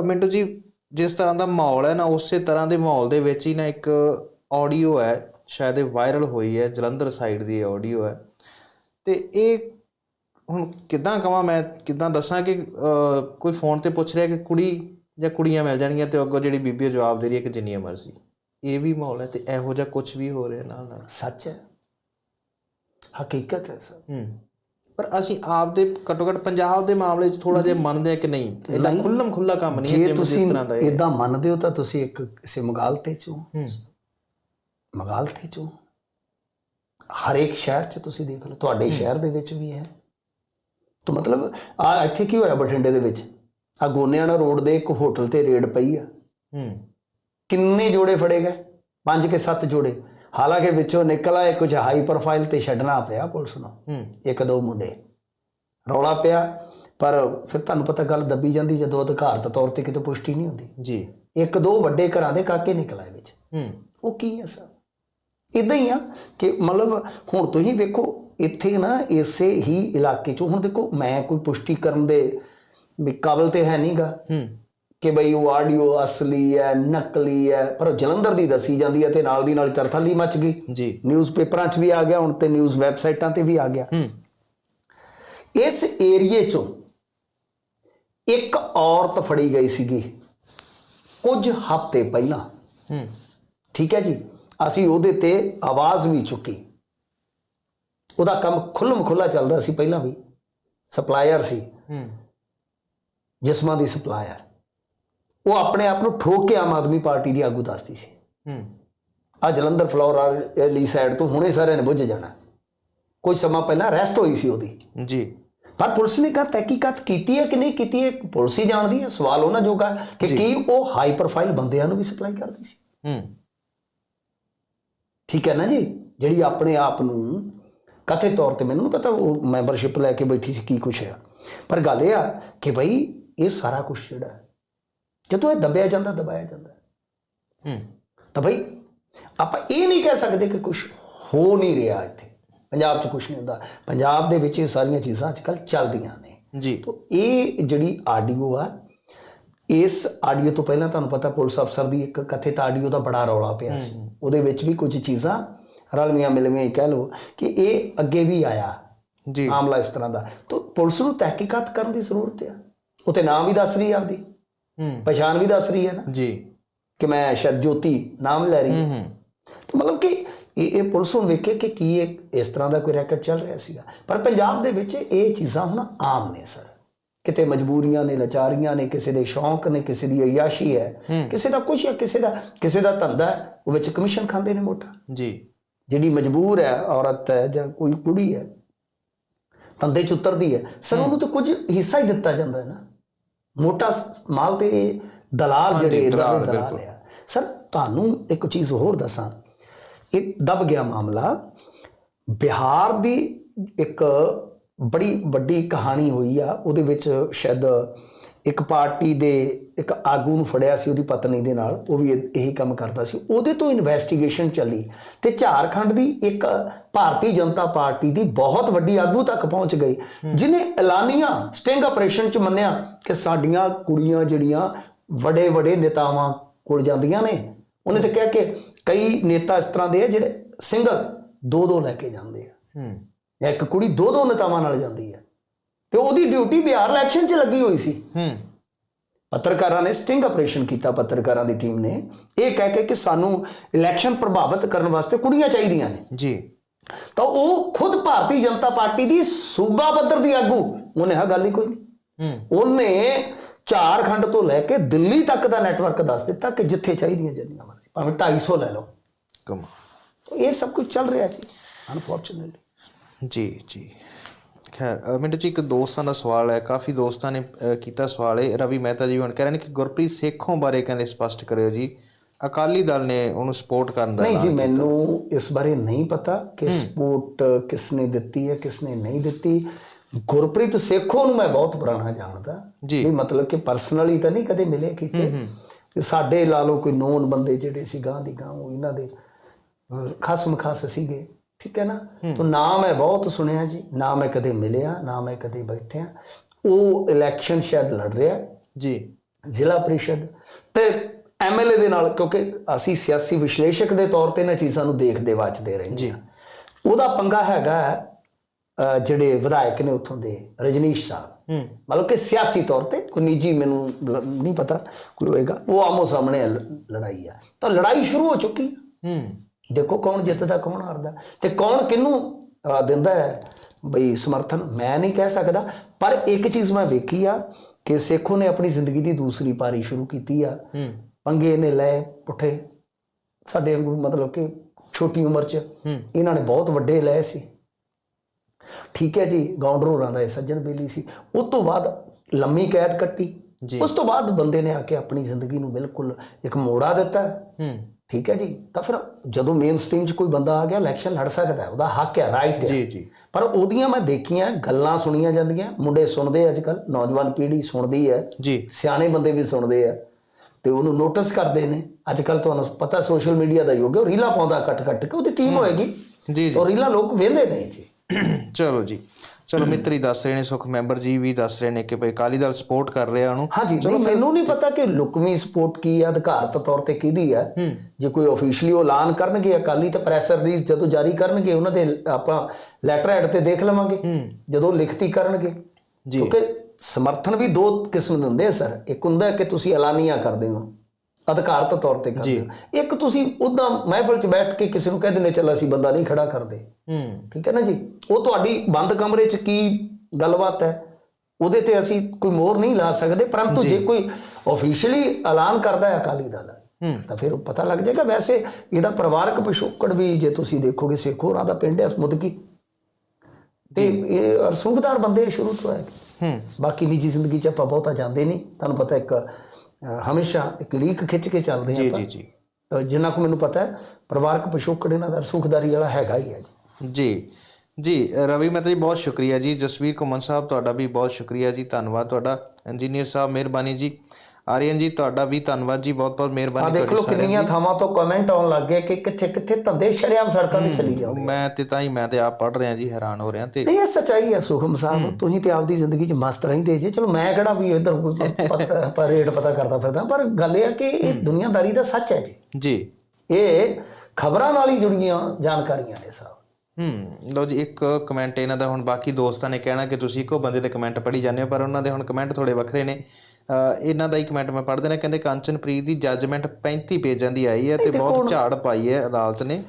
ਮਿੰਟੂ ਜੀ ਜਿਸ ਤਰ੍ਹਾਂ ਦਾ ਮਾਹੌਲ ਹੈ ਨਾ ਉਸੇ ਤਰ੍ਹਾਂ ਦੇ ਮਾਹੌਲ ਦੇ ਵਿੱਚ ਹੀ ਨਾ ਇੱਕ ਆਡੀਓ ਹੈ ਸ਼ਾਇਦ ਇਹ ਵਾਇਰਲ ਹੋਈ ਹੈ ਜਲੰਧਰ ਸਾਈਡ ਦੀ ਆਡੀਓ ਹੈ। ਤੇ ਇਹ ਹੁਣ ਕਿੱਦਾਂ ਕਵਾਂ ਮੈਂ ਕਿੱਦਾਂ ਦੱਸਾਂ ਕਿ ਕੋਈ ਫੋਨ ਤੇ ਪੁੱਛ ਰਿਹਾ ਕਿ ਕੁੜੀ ਜਾਂ ਕੁੜੀਆਂ ਮਿਲ ਜਾਣਗੀਆਂ ਤੇ ਅੱਗੋਂ ਜਿਹੜੀ ਬੀਬੀ ਜਵਾਬ ਦੇ ਰਹੀ ਹੈ ਕਿ ਜਿੰਨੀਆਂ ਮਰਜ਼ੀ ਇਹ ਵੀ ਮਾਹੌਲ ਹੈ ਤੇ ਇਹੋ ਜਿਹਾ ਕੁਝ ਵੀ ਹੋ ਰਿਹਾ ਨਾਲ ਨਾਲ ਸੱਚ ਹੈ। ਹਕੀਕਤ ਹੈ ਸਰ। ਹੂੰ। ਪਰ ਅਸੀਂ ਆਪ ਦੇ ਘੱਟੋ ਘੱਟ ਪੰਜਾਬ ਦੇ ਮਾਮਲੇ 'ਚ ਥੋੜਾ ਜਿਹਾ ਮੰਨਦੇ ਆ ਕਿ ਨਹੀਂ। ਇਹਦਾ ਖੁੱਲਮ ਖੁੱਲਾ ਕੰਮ ਨਹੀਂ ਹੈ ਜੇ ਜਿਵੇਂ ਤੁਸੀਂ ਜਿਸ ਤਰ੍ਹਾਂ ਦਾ ਇਹ। ਇਦਾਂ ਮੰਨਦੇ ਹੋ ਤਾਂ ਤੁਸੀਂ ਇੱਕ ਕਿਸੇ ਮਗਾਲਤੇ ਚੋਂ ਹੂੰ। ਮਗਾਲਤੇ ਚੋਂ ਹਰ ਇੱਕ ਸ਼ਹਿਰ 'ਚ ਤੁਸੀਂ ਦੇਖ ਲਓ ਤੁਹਾਡੇ ਸ਼ਹਿਰ ਦੇ ਵਿੱਚ ਵੀ ਹੈ। ਤਾਂ ਮਤਲਬ ਆ ਇੱਥੇ ਕੀ ਹੋਇਆ ਬਠਿੰਡੇ ਦੇ ਵਿੱਚ? ਆ ਗੋਨਿਆਣਾ ਰੋਡ ਦੇ ਇੱਕ ਹੋਟਲ ਤੇ ਰੇਡ ਪਈ ਆ। ਹੂੰ। ਕਿੰਨੇ ਜੋੜੇ ਫੜੇ ਗਏ? ਪੰਜ ਕੇ ਸੱਤ ਜੋੜੇ। ਹਾਲਾਂਕਿ ਵਿੱਚੋਂ ਨਿਕਲ ਆਏ ਕੁਝ ਹਾਈ ਪ੍ਰੋਫਾਈਲ ਤੇ ਛੱਡਣਾ ਪਿਆ ਪੁਲਿਸ ਨੂੰ। ਇੱਕ ਦੋ ਮੁੰਡੇ। ਰੌਲਾ ਪਿਆ ਪਰ ਫਿਰ ਤੁਹਾਨੂੰ ਪਤਾ ਗੱਲ ਦੱਬੀ ਜਾਂਦੀ ਜਦੋਂ ਅਧਿਕਾਰਤ ਤੌਰ ਤੇ ਕਿਤੇ ਪੁਸ਼ਟੀ ਨਹੀਂ ਹੁੰਦੀ। ਜੀ। ਇੱਕ ਦੋ ਵੱਡੇ ਘਰਾਂ ਦੇ ਕਾਕੇ ਨਿਕਲ ਆਏ ਵਿੱਚ। ਹੂੰ। ਉਹ ਕੀ ਹੈ ਸਰ? ਇਦਾਂ ਹੀ ਆ ਕਿ ਮਤਲਬ ਹੁਣ ਤੁਸੀਂ ਵੇਖੋ ਇੱਥੇ ਨਾ ਇਸੇ ਹੀ ਇਲਾਕੇ 'ਚ ਹੁਣ ਦੇਖੋ ਮੈਂ ਕੋਈ ਪੁਸ਼ਟੀ ਕਰਨ ਦੇ ਕਾਬਲ ਤੇ ਹੈ ਨਹੀਂਗਾ ਹੂੰ। ਕਿ ਬਈ ਉਹ ਆਡੀਓ ਅਸਲੀ ਹੈ ਨਕਲੀ ਹੈ ਪਰ ਉਹ ਜਲੰਧਰ ਦੀ ਦੱਸੀ ਜਾਂਦੀ ਹੈ ਤੇ ਨਾਲ ਦੀ ਨਾਲ ਤਰਥੱਲੀ ਮਚ ਗਈ। ਜੀ। ਨਿਊਜ਼ਪੇਪਰਾਂ 'ਚ ਵੀ ਆ ਗਿਆ ਹੁਣ ਤੇ ਨਿਊਜ਼ ਵੈਬਸਾਈਟਾਂ ਤੇ ਵੀ ਆ ਗਿਆ। ਇਸ ਏਰੀਏ 'ਚੋਂ ਇੱਕ ਔਰਤ ਫੜੀ ਗਈ ਸੀਗੀ ਕੁਝ ਹਫ਼ਤੇ ਪਹਿਲਾਂ। ਹੂੰ। ਠੀਕ ਹੈ ਜੀ? ਅਸੀਂ ਉਹਦੇ ਤੇ ਆਵਾਜ਼ ਵੀ ਚੁੱਕੀ। ਉਹਦਾ ਕੰਮ ਖੁੱਲਮ ਖੁੱਲਾ ਚੱਲਦਾ ਸੀ ਪਹਿਲਾਂ ਵੀ। ਸਪਲਾਇਰ ਸੀ। ਹੂੰ। ਜਿਸਮਾਂ ਦੀ ਸਪਲਾਇਰ ਉਹ ਆਪਣੇ ਆਪ ਨੂੰ ਠੋਕ ਕੇ ਆਮ ਆਦਮੀ ਪਾਰਟੀ ਦੀ ਆਗੂ ਦੱਸਦੀ ਸੀ। ਹੂੰ। ਆ ਜਲੰਧਰ ਫਲੋਰ ਵਾਲੀ ਸਾਈਡ ਤੋਂ ਹੁਣੇ ਸਾਰਿਆਂ ਨੇ ਬੁੱਝ ਜਾਣਾ। ਕੁਝ ਸਮਾਂ ਪਹਿਲਾਂ ਅਰੈਸਟ ਹੋਈ ਸੀ ਉਹਦੀ। ਜੀ। ਪਰ ਪੁਲਿਸ ਨੇ ਕਾ ਤਹਿਕੀਕਾਤ ਕੀਤੀ ਹੈ ਕਿ ਨਹੀਂ ਕੀਤੀ ਹੈ ਪੁਲਿਸ ਹੀ ਜਾਣਦੀ ਹੈ ਸਵਾਲ ਉਹਨਾਂ ਜੋਗਾ ਕਿ ਕੀ ਉਹ ਹਾਈ ਪ੍ਰੋਫਾਈਲ ਬੰਦਿਆਂ ਨੂੰ ਵੀ ਸਪਲਾਈ ਕਰਦੀ ਸੀ। ਹੂੰ। ਠੀਕ ਹੈ ਨਾ ਜੀ? ਜਿਹੜੀ ਆਪਣੇ ਆਪ ਨੂੰ ਕਥਿਤ ਤੌਰ ਤੇ ਮੈਨੂੰ ਪਤਾ ਉਹ ਮੈਂਬਰਸ਼ਿਪ ਲੈ ਕੇ ਬੈਠੀ ਸੀ ਕੀ ਕੁਛ ਹੈ। ਪਰ ਗੱਲ ਇਹ ਆ ਕਿ ਭਾਈ ਇਹ ਸਾਰਾ ਕੁਝ ਜਿਹੜਾ ਜਦੋਂ ਇਹ ਦਬਾਇਆ ਜਾਂਦਾ ਦਬਾਇਆ ਜਾਂਦਾ ਹੂੰ। ਤਾਂ ਭਾਈ ਆਪਾਂ ਇਹ ਨਹੀਂ ਕਹਿ ਸਕਦੇ ਕਿ ਕੁਝ ਹੋ ਨਹੀਂ ਰਿਹਾ ਇੱਥੇ। ਪੰਜਾਬ 'ਚ ਕੁਝ ਨਹੀਂ ਹੁੰਦਾ। ਪੰਜਾਬ ਦੇ ਵਿੱਚ ਇਹ ਸਾਰੀਆਂ ਚੀਜ਼ਾਂ ਅੱਜਕੱਲ ਚੱਲਦੀਆਂ ਨੇ। ਜੀ। ਤੋ ਇਹ ਜਿਹੜੀ ਆਡੀਓ ਆ ਇਸ ਆਡੀਓ ਤੋਂ ਪਹਿਲਾਂ ਤੁਹਾਨੂੰ ਪਤਾ ਪੁਲਿਸ ਅਫਸਰ ਦੀ ਇੱਕ ਕਥਿਤ ਆਡੀਓ ਦਾ ਬੜਾ ਰੌਲਾ ਪਿਆ ਸੀ। ਉਹਦੇ ਵਿੱਚ ਵੀ ਕੁਝ ਚੀਜ਼ਾਂ ਰਲਵੀਆਂ ਮਿਲਵੀਆਂ ਹੀ ਕਹਿ ਲਓ ਕਿ ਇਹ ਅੱਗੇ ਵੀ ਆਇਆ। ਜੀ। ਮਾਮਲਾ ਇਸ ਤਰ੍ਹਾਂ ਦਾ। ਤਾਂ ਪੁਲਿਸ ਨੂੰ ਤਹਿਕੀਕਾਤ ਕਰਨ ਦੀ ਜ਼ਰੂਰਤ ਆ। ਉਹ ਤੇ ਨਾਮ ਵੀ ਦੱਸ ਰਹੀ ਆਪਦੀ। ਹੂੰ ਪਛਾਣ ਵੀ ਦੱਸ ਰਹੀ ਹੈ ਨਾ ਜੀ। ਕਿ ਮੈਂ ਸ਼ਾਇਦ ਜੋਤੀ ਨਾਮ ਲੈ ਰਹੀ ਹੂੰ ਤਾਂ ਮਤਲਬ ਕਿ ਇਹ ਇਹ ਪੁਲਿਸ ਨੂੰ ਵੇਖੇ ਕਿ ਕੀ ਇਹ ਇਸ ਤਰ੍ਹਾਂ ਦਾ ਕੋਈ ਰੈਕਟ ਚੱਲ ਰਿਹਾ ਸੀਗਾ। ਪਰ ਪੰਜਾਬ ਦੇ ਵਿੱਚ ਇਹ ਚੀਜ਼ਾਂ ਹੁਣ ਆਮ ਨੇ ਸਰ। ਕਿਤੇ ਮਜਬੂਰੀਆਂ ਨੇ ਲਾਚਾਰੀਆਂ ਨੇ ਕਿਸੇ ਦੇ ਸ਼ੌਂਕ ਨੇ ਕਿਸੇ ਦੀ ਅਯਾਸ਼ੀ ਹੈ। ਕਿਸੇ ਦਾ ਕੁਛ ਹੈ ਕਿਸੇ ਦਾ ਕਿਸੇ ਦਾ ਧੰਦਾ ਉਹ ਵਿੱਚ ਕਮਿਸ਼ਨ ਖਾਂਦੇ ਨੇ ਮੋਟਾ ਜੀ। ਜਿਹੜੀ ਮਜਬੂਰ ਹੈ ਔਰਤ ਹੈ ਜਾਂ ਕੋਈ ਕੁੜੀ ਹੈ ਧੰਦੇ ਚ ਉਤਰਦੀ ਹੈ ਸਰ ਉਹਨੂੰ ਤਾਂ ਕੁਝ ਹਿੱਸਾ ਹੀ ਦਿੱਤਾ ਜਾਂਦਾ ਹੈ ਨਾ। ਮੋਟਾ ਮਾਲ ਤੇ ਦਲਾਲ ਜਿਹੜੇ ਦਲਾਲ, ਦਲਾਲ ਆ। ਸਰ ਤੁਹਾਨੂੰ ਇੱਕ ਚੀਜ਼ ਹੋਰ ਦੱਸਾਂ। ਇਹ ਦਬ ਗਿਆ ਮਾਮਲਾ। ਬਿਹਾਰ ਦੀ ਇੱਕ ਬੜੀ ਵੱਡੀ ਕਹਾਣੀ ਹੋਈ ਆ ਉਹਦੇ ਵਿੱਚ ਸ਼ਾਇਦ ਇੱਕ ਪਾਰਟੀ ਦੇ ਇੱਕ ਆਗੂ ਨੂੰ ਫੜਿਆ ਸੀ ਉਹਦੀ ਪਤਨੀ ਦੇ ਨਾਲ ਉਹ ਵੀ ਇਹ- ਕੰਮ ਕਰਦਾ ਸੀ। ਉਹਦੇ ਤੋਂ ਇਨਵੈਸਟੀਗੇਸ਼ਨ ਚੱਲੀ ਤੇ ਝਾਰਖੰਡ ਦੀ ਇੱਕ ਭਾਰਤੀ ਜਨਤਾ ਪਾਰਟੀ ਦੀ ਬਹੁਤ ਵੱਡੀ ਆਗੂ ਤੱਕ ਪਹੁੰਚ ਗਈ ਜਿਨੇ ਐਲਾਨੀਆਂ ਸਟਿੰਗ ਆਪਰੇਸ਼ਨ ਚ ਮੰਨਿਆ ਕਿ ਸਾਡੀਆਂ ਕੁੜੀਆਂ ਜਿਹੜੀਆਂ ਵੱਡੇ ਵੱਡੇ ਨੇਤਾਵਾਂ ਕੋਲ ਜਾਂਦੀਆਂ ਨੇ ਉਹਨੇ ਤਾਂ ਕਿਹਾ ਕਿ ਕਈ ਨੇਤਾ ਇਸ ਤਰ੍ਹਾਂ ਦੇ ਆ ਜਿਹੜੇ ਸਿੰਗਲ ਦੋ ਦੋ ਲੈ ਕੇ ਜਾਂਦੇ ਆ। ਹੂੰ। ਇੱਕ ਕੁੜੀ ਦੋ ਦੋ ਨੇਤਾਵਾਂ ਨਾਲ ਜਾਂਦੀ ਹੈ ਤੇ ਉਹਦੀ ਡਿਊਟੀ ਬਿਹਾਰ ਇਲੈਕਸ਼ਨ 'ਚ ਲੱਗੀ ਹੋਈ ਸੀ। ਹੂੰ। ਪੱਤਰਕਾਰਾਂ ਨੇ ਸਟਿੰਗ ਆਪਰੇਸ਼ਨ ਕੀਤਾ ਪੱਤਰਕਾਰਾਂ ਦੀ ਟੀਮ ਨੇ। ਇਹ ਕਹਿ ਕੇ ਕਿ ਸਾਨੂੰ ਇਲੈਕਸ਼ਨ ਪ੍ਰਭਾਵਿਤ ਕਰਨ ਵਾਸਤੇ ਕੁੜੀਆਂ ਚਾਹੀਦੀਆਂ ਨੇ। ਜੀ। ਤਾਂ ਉਹ ਖੁਦ ਭਾਰਤੀ ਜਨਤਾ ਪਾਰਟੀ ਦੀ ਸੂਬਾ ਪੱਧਰ ਦੀ ਆਗੂ। ਉਹਨੇ ਆ ਗੱਲ ਹੀ ਕੋਈ ਨਹੀਂ। ਹੂੰ। ਉਹਨੇ ਝਾਰਖੰਡ ਤੋਂ ਲੈ ਕੇ ਦਿੱਲੀ ਤੱਕ ਦਾ ਨੈਟਵਰਕ ਦੱਸ ਦਿੱਤਾ ਕਿ ਜਿੱਥੇ ਚਾਹੀਦੀਆਂ ਜਿੰਨੀਆਂ ਮਰਜ਼ੀ ਭਾਵੇਂ 250 ਲੈ ਲਓ। ਕਮ ਤਾਂ ਇਹ ਸਭ ਕੁਝ ਚੱਲ ਰਿਹਾ ਜੀ ਅਨਫੋਰਚੂਨੇਟਲੀ ਜੀ ਜੀ। ਖੈਰ ਮਿੰਟੂ ਜੀ ਇੱਕ ਦੋਸਤਾਂ ਦਾ ਸਵਾਲ ਹੈ। ਕਾਫੀ ਦੋਸਤਾਂ ਨੇ ਕੀਤਾ ਸਵਾਲ ਹੈ ਰਵੀ ਮਹਿਤਾ ਜੀ ਹੁਣ ਕਹਿ ਰਹੇ ਨੇ ਕਿ ਗੁਰਪ੍ਰੀਤ ਸੇਖੋਂ ਬਾਰੇ ਕਹਿੰਦੇ ਸਪਸ਼ਟ ਕਰਿਓ ਜੀ। ਅਕਾਲੀ ਦਲ ਨੇ ਉਹਨੂੰ ਸਪੋਰਟ ਕਰਨ ਦਾ ਨਹੀਂ ਜੀ ਮੈਨੂੰ ਇਸ ਬਾਰੇ ਨਹੀਂ ਪਤਾ ਕਿ ਸਪੋਰਟ ਕਿਸ ਨੇ ਦਿੱਤੀ ਹੈ ਕਿਸ ਨੇ ਨਹੀਂ ਦਿੱਤੀ। ਗੁਰਪ੍ਰੀਤ ਸੇਖੋਂ ਨੂੰ ਮੈਂ ਬਹੁਤ ਪੁਰਾਣਾ ਜਾਣਦਾ। ਜੀ। ਵੀ ਮਤਲਬ ਕਿ ਪਰਸਨਲੀ ਤਾਂ ਨਹੀਂ ਕਦੇ ਮਿਲੇ ਕੀਤੇ। ਸਾਡੇ ਲਾ ਲਓ ਕੋਈ ਨੋਨ ਬੰਦੇ ਜਿਹੜੇ ਸੀ ਗਾਂ ਦੀ ਗਾਂ ਉਹ ਇਹਨਾਂ ਦੇ ਖਸਮ ਖਸ ਸੀਗੇ। ਠੀਕ ਹੈ ਨਾ? ਤਾਂ ਨਾਮ ਮੈਂ ਬਹੁਤ ਸੁਣਿਆ ਜੀ ਨਾ ਮੈਂ ਕਦੇ ਮਿਲਿਆ ਨਾ ਮੈਂ ਕਦੇ ਬੈਠਿਆ। ਉਹ ਇਲੈਕਸ਼ਨ ਸ਼ਾਇਦ ਲੜ ਰਿਹਾ। ਜੀ। ਜ਼ਿਲ੍ਹਾ ਪ੍ਰੀਸ਼ਦ ਤੇ ਐਮਐਲਏ ਦੇ ਨਾਲ ਕਿਉਂਕਿ ਅਸੀਂ ਸਿਆਸੀ ਵਿਸ਼ਲੇਸ਼ਕ ਦੇ ਤੌਰ ਤੇ ਇਹਨਾਂ ਚੀਜ਼ਾਂ ਨੂੰ ਦੇਖਦੇ ਵਾਚਦੇ ਰਹਿੰਦੇ ਹਾਂ। ਉਹਦਾ ਪੰਗਾ ਹੈਗਾ ਜਿਹੜੇ ਵਿਧਾਇਕ ਨੇ ਉੱਥੋਂ ਦੇ ਰਜਨੀਸ਼ ਸਾਹਿਬ। ਮਤਲਬ ਕਿ ਸਿਆਸੀ ਤੌਰ ਤੇ ਕੋਈ ਨਿੱਜੀ ਮੈਨੂੰ ਨਹੀਂ ਪਤਾ ਕੋਈ ਹੋਏਗਾ ਉਹ ਆਮੋ ਸਾਹਮਣੇ ਲੜਾਈ ਆ। ਤਾਂ ਲੜਾਈ ਸ਼ੁਰੂ ਹੋ ਚੁੱਕੀ। ਹੈ। ਦੇਖੋ ਕੌਣ ਜਿੱਤਦਾ ਕੌਣ ਹਾਰਦਾ ਤੇ ਕੌਣ ਕਿਹਨੂੰ ਦਿੰਦਾ ਹੈ? ਬਈ ਸਮਰਥਨ ਮੈਂ ਨਹੀਂ ਕਹਿ ਸਕਦਾ ਪਰ ਇੱਕ ਚੀਜ਼ ਮੈਂ ਵੇਖੀ ਆ ਕਿ ਸੇਖੋ ਨੇ ਆਪਣੀ ਜ਼ਿੰਦਗੀ ਦੀ ਦੂਸਰੀ ਪਾਰੀ ਸ਼ੁਰੂ ਕੀਤੀ ਆ। ਪੰਗੇ ਨੇ ਲੈ ਪੁੱਠੇ। ਸਾਡੇ ਵਾਂਗੂ ਮਤਲਬ ਕਿ ਛੋਟੀ ਉਮਰ 'ਚ ਇਹਨਾਂ ਨੇ ਬਹੁਤ ਵੱਡੇ ਲਏ ਸੀ। ਠੀਕ ਹੈ ਜੀ ਗੌਂਡਰੋਰਾਂ ਦਾ ਇਹ ਸੱਜਣ ਬੇਲੀ ਸੀ। ਉਸ ਤੋਂ ਬਾਅਦ ਲੰਮੀ ਕੈਦ ਕੱਟੀ। ਉਸ ਤੋਂ ਬਾਅਦ ਬੰਦੇ ਨੇ ਆ ਕੇ ਆਪਣੀ ਜ਼ਿੰਦਗੀ ਨੂੰ ਬਿਲਕੁਲ ਇੱਕ ਮੋੜਾ ਦਿੱਤਾ। ਹੂੰ। ਠੀਕ ਹੈ ਜੀ ਤਾਂ ਫਿਰ ਜਦੋਂ ਮੇਨ ਸਟ੍ਰੀਮ 'ਚ ਕੋਈ ਬੰਦਾ ਆ ਗਿਆ ਇਲੈਕਸ਼ਨ ਲੜ ਸਕਦਾ ਹੈ ਉਹਦਾ ਹੱਕ ਹੈ ਰਾਈਟ ਹੈ। ਜੀ ਜੀ। ਪਰ ਉਹਦੀਆਂ ਮੈਂ ਦੇਖੀਆਂ ਗੱਲਾਂ ਸੁਣੀਆਂ ਜਾਂਦੀਆਂ ਮੁੰਡੇ ਸੁਣਦੇ ਅੱਜ ਕੱਲ ਨੌਜਵਾਨ ਪੀੜ੍ਹੀ ਸੁਣਦੀ ਹੈ। ਜੀ। ਸਿਆਣੇ ਬੰਦੇ ਵੀ ਸੁਣਦੇ ਆ। ਤੇ ਉਹਨੂੰ ਨੋਟਿਸ ਕਰਦੇ ਨੇ। ਅੱਜ ਕੱਲ ਤੁਹਾਨੂੰ ਪਤਾ ਸੋਸ਼ਲ ਮੀਡੀਆ ਦਾ ਯੁੱਗ ਹੈ ਰੀਲਾਂ ਪਾਉਂਦਾ ਕੱਟ ਕੱਟ ਕੇ ਉਹਦੀ ਟੀਮ ਹੋਏਗੀ। ਜੀ ਜੀ। ਉਹ ਰੀਲਾਂ ਲੋਕ ਵੇਂਦੇ ਨਹੀਂ ਜੀ। ਚਲੋ ਜੀ। ਚਲੋ ਮਿੱਤਰ ਦੱਸ ਰਹੇ ਨੇ ਸੁਖ ਮੈਂਬਰ ਜੀ ਵੀ ਦੱਸ ਰਹੇ ਨੇ ਕਿ ਭਈ ਅਕਾਲੀ ਦਲ ਸਪੋਰਟ ਕਰ ਰਿਹਾ ਉਹਨੂੰ। ਹਾਂਜੀ ਨਹੀਂ ਮੈਨੂੰ ਨਹੀਂ ਪਤਾ ਕਿ ਲੁਕਵੀਂ ਸਪੋਰਟ ਕੀ ਹੈ ਅਧਿਕਾਰਤ ਤੌਰ ਤੇ ਕਿਹਦੀ ਹੈ। ਜੇ ਕੋਈ ਆਫੀਸ਼ੀਅਲੀ ਐਲਾਨ ਕਰਨਗੇ ਅਕਾਲੀ ਤਾਂ ਪ੍ਰੈਸ ਰਿਲੀਜ਼ ਜਦੋਂ ਜਾਰੀ ਕਰਨਗੇ ਉਹਨਾਂ ਦੇ ਆਪਾਂ ਲੈਟਰ ਹੈਡ ਤੇ ਦੇਖ ਲਵਾਂਗੇ ਜਦੋਂ ਲਿਖਤੀ ਕਰਨਗੇ। ਜੀ। ਕਿਉਂਕਿ ਸਮਰਥਨ ਵੀ ਦੋ ਕਿਸਮ ਦੇ ਹੁੰਦੇ ਆ ਸਰ। ਇੱਕ ਹੁੰਦਾ ਕਿ ਤੁਸੀਂ ਐਲਾਨੀਆਂ ਕਰਦੇ ਹੋ। ਅਧਿਕਾਰਤ ਤੌਰ ਤੇ ਕਰਦੇ ਹੋ ਇੱਕ ਤੁਸੀਂ ਉਦਾਂ ਮਹਿਫਲ 'ਚ ਬੈਠ ਕੇ ਕਿਸੇ ਨੂੰ ਕਹਿ ਦਿੰਦੇ ਚੱਲ ਅਸੀਂ ਬੰਦਾ ਨਹੀਂ ਖੜਾ ਕਰਦੇ। ਹੂੰ। ਠੀਕ ਹੈ ਨਾ ਜੀ? ਉਹ ਤੁਹਾਡੀ ਬੰਦ ਕਮਰੇ 'ਚ ਕੀ ਗੱਲਬਾਤ ਹੈ? ਉਹਦੇ ਤੇ ਅਸੀਂ ਕੋਈ ਮੋਹਰ ਨਹੀਂ ਲਾ ਸਕਦੇ ਪਰੰਤੂ ਜੇ। ਕੋਈ ਆਫੀਸ਼ੀਅਲੀ ਐਲਾਨ ਕਰਦਾ ਹੈ ਅਕਾਲੀ ਦਲ ਤਾਂ ਫਿਰ ਉਹ ਪਤਾ ਲੱਗ ਜਾਏਗਾ। ਵੈਸੇ ਇਹਦਾ ਪਰਿਵਾਰਕ ਪਿਛੋਕੜ ਵੀ ਜੇ ਤੁਸੀਂ ਦੇਖੋਗੇ ਸਿੱਖ ਹੋਰਾਂ ਦਾ ਪਿੰਡ ਹੈ ਮੁਦਕੀ। ਤੇ ਇਹ ਅਰਸੂਖਦਾਰ ਬੰਦੇ ਸ਼ੁਰੂ ਤੋਂ ਹੈ। ਹੂੰ। ਬਾਕੀ ਨਿੱਜੀ ਜ਼ਿੰਦਗੀ 'ਚ ਆਪਾਂ ਬਹੁਤਾ ਜਾਂਦੇ ਨਹੀਂ। ਤੁਹਾਨੂੰ ਪਤਾ ਇੱਕ ਹਮੇਸ਼ਾ ਇੱਕ ਲੀਕ ਖਿੱਚ ਕੇ ਚੱਲਦੇ ਜੀ ਆਪਾਂ। ਜੀ ਜੀ। ਤਾਂ ਜਿੰਨਾ ਕੁ ਮੈਨੂੰ ਪਤਾ ਹੈ ਪਰਿਵਾਰਕ ਪਿਛੋਕੜ ਇਹਨਾਂ ਦਾ ਅਰਸੂਖਦਾਰੀ ਵਾਲਾ ਹੈਗਾ ਹੀ ਹੈ ਜੀ। ਜੀ ਜੀ ਰਵੀ ਮਹਿਤਾ ਜੀ ਬਹੁਤ ਸ਼ੁਕਰੀਆ ਜੀ। ਜਸਵੀਰ ਕੁਮਨ ਸਾਹਿਬ ਤੁਹਾਡਾ ਵੀ ਬਹੁਤ ਸ਼ੁਕਰੀਆ ਜੀ। ਧੰਨਵਾਦ ਤੁਹਾਡਾ। ਇੰਜੀਨੀਅਰ ਸਾਹਿਬ ਮਿਹਰਬਾਨੀ ਜੀ। ਆਰੀਅਨ ਜੀ ਤੁਹਾਡਾ ਵੀ ਧੰਨਵਾਦ ਜੀ ਬਹੁਤ ਬਹੁਤ ਆ ਮਿਹਰਬਾਨੀ ਦੇਖ ਲਓ ਕਿੰਨੀਆਂ ਥਾਵਾਂ ਤੋਂ ਕਮੈਂਟ ਆਉਣ ਲੱਗ ਗਏ ਕਿ ਕਿੱਥੇ ਕਿੱਥੇ ਧੰਦੇ ਸ਼ਰਿਆਮ ਸੜਕਾਂ ਤੇ ਚਲੀ ਜਾਂਦੇ ਮੈਂ ਤੇ ਤਾਂ ਹੀ ਮੈਂ ਤੇ ਆਪ ਪੜ ਰਿਹਾ ਜੀ ਹੈਰਾਨ ਹੋ ਰਿਹਾ ਤੇ ਇਹ ਸੱਚਾਈ ਹੈ ਸੁਖਮ ਸਾਹਿਬ ਤੁਸੀਂ ਤੇ ਆਪਦੀ ਜ਼ਿੰਦਗੀ 'ਚ ਮਸਤ ਰਹਿੰਦੇ ਜੇ। ਚਲੋ ਮੈਂ ਕਿਹੜਾ ਵੀ ਇਧਰ ਪਰ ਰੇਟ ਪਤਾ ਕਰਦਾ ਫਿਰਦਾ ਪਰ ਗੱਲ ਇਹ ਹੈ ਕਿ ਇਹ ਦੁਨੀਆਦਾਰੀ ਦਾ ਸੱਚ ਹੈ ਜੀ। ਜੀ। ਇਹ ਖਬਰਾਂ ਨਾਲ ਹੀ ਜੁੜੀਆਂ ਜਾਣਕਾਰੀਆਂ ਨੇ ਸਾਹਿਬ ਹੂੰ ਲਓ ਜੀ ਇੱਕ ਕਮੈਂਟ ਇਹਨਾਂ ਦਾ ਹੁਣ ਬਾਕੀ ਦੋਸਤਾਂ ਨੇ ਕਹਿਣਾ ਕਿ ਤੁਸੀਂ ਇੱਕੋ ਬੰਦੇ ਦੇ ਕਮੈਂਟ ਪੜ੍ਹੀ ਜਾਂਦੇ ਹੋ ਪਰ ਉਹਨਾਂ ਦੇ ਹੁਣ ਕਮੈਂਟ ਥੋੜੇ ਵੱਖਰੇ ਨੇ। ਇਹਨਾਂ ਦਾ ਹੀ ਕਮੈਂਟ ਮੈਂ ਪੜ੍ਹ ਦੇਣਾ ਕਹਿੰਦੇ ਕੰਚਨਪ੍ਰੀਤ ਦੀ ਜੱਜਮੈਂਟ 35 ਪੇਜਾਂ ਦੀ ਆਈ ਹੈ ਤੇ ਬਹੁਤ ਝਾੜ ਪਾਈ ਹੈ ਅਦਾਲਤ ਨੇ।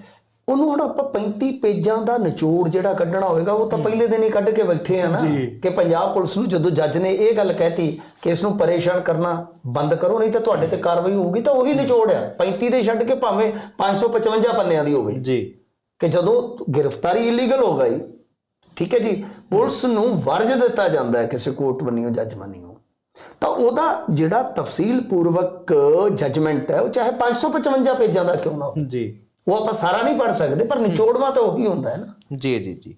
ਉਹਨੂੰ ਹੁਣ ਆਪਾਂ 35 ਪੇਜਾਂ ਦਾ ਨਿਚੋੜ ਜਿਹੜਾ ਕੱਢਣਾ ਹੋਵੇਗਾ ਉਹ ਤਾਂ ਪਹਿਲੇ ਦਿਨ ਹੀ ਕੱਢ ਕੇ ਬੈਠੇ ਆ ਨਾ ਕਿ ਪੰਜਾਬ ਪੁਲਿਸ ਨੂੰ ਜਦੋਂ ਜੱਜ ਨੇ ਇਹ ਗੱਲ ਕਹਿਤੀ ਕਿ ਇਸ ਨੂੰ ਪਰੇਸ਼ਾਨ ਕਰਨਾ ਬੰਦ ਕਰੋ ਨਹੀਂ ਤਾਂ ਤੁਹਾਡੇ ਤੇ ਕਾਰਵਾਈ ਹੋਊਗੀ ਤਾਂ ਉਹੀ ਨਿਚੋੜ ਆ। 35 ਦੇ ਛੱਡ ਕੇ ਭਾਵੇਂ 555 ਪੰਨਿਆਂ ਦੀ ਹੋਵੇ। ਜੀ। ਕਿ ਜਦੋਂ ਗ੍ਰਿਫਤਾਰੀ ਇਲੀਗਲ ਹੋ ਗਈ ਠੀਕ ਹੈ ਜੀ ਪੁਲਿਸ ਨੂੰ ਵਰਜ ਦਿੱਤਾ ਜਾਂਦਾ ਹੈ ਕਿਸੇ ਕੋਰਟ ਬੰਨਿਓ ਜੱਜ ਬੰਨਿਓ ਤਾਂ ਉਹਦਾ ਜਿਹੜਾ ਤਫਸੀਲ ਪੂਰਵਕ ਜੱਜਮੈਂਟ ਹੈ ਉਹ ਚਾਹੇ 555 ਪੇਜਾਂ ਦਾ ਕਿਉਂ ਨਾ ਹੋਵੇ। ਜੀ। ਉਹ ਆਪਾਂ ਸਾਰਾ ਨਹੀਂ ਪੜ ਸਕਦੇ ਪਰ ਨਿਚੋੜਵਾ ਤਾਂ ਉਹੀ ਹੁੰਦਾ ਹੈ ਨਾ। ਜੀ ਜੀ ਜੀ।